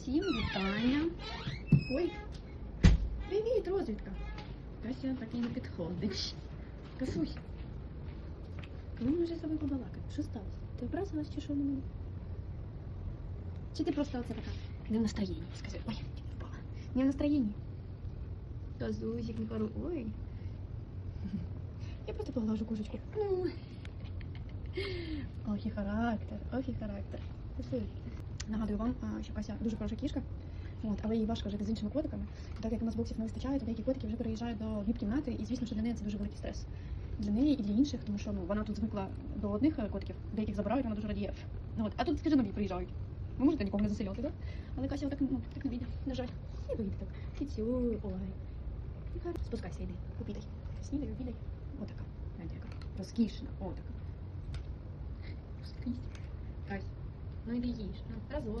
Всім вітання. Ой, привіт, розвідка. Кася так і не підходить. Касусь. Коли ми вже з тобою побалакати? Що сталося? Ти образилась чи що на мене? Чи ти просто оце така? Не в настроєнні, скажи. Ой, не впала. Не в настроєнні. Козусик, не пару. Ой. Я просто поглажу кошечку. Ну. Ох і характер, ох і характер. Касуй. Нагадую вам, що Кася дуже хороша кішка, от, але їй важко жити з іншими котиками. І Так як у нас боксів не вистачає, то деякі котики вже переїжджають до віп-кімнати, і звісно, що для неї це дуже великий стрес. Для неї і для інших, тому що ну, вона тут звикла до одних е, котиків, деяких забирають, вона дуже радіє. Ну, от. А тут, скажи, нові приїжджають. Ви можете нікого не заселяти, так? Але Кася отак, ну, так не вийде, на жаль. Не вийде так. Кицю, ой. Спускайся, йди, обідай. Снідай, обідай. Отака. Гляньте, яка розкішна. Отака. Розкішна. Кась, ну или їж. Ну, разом.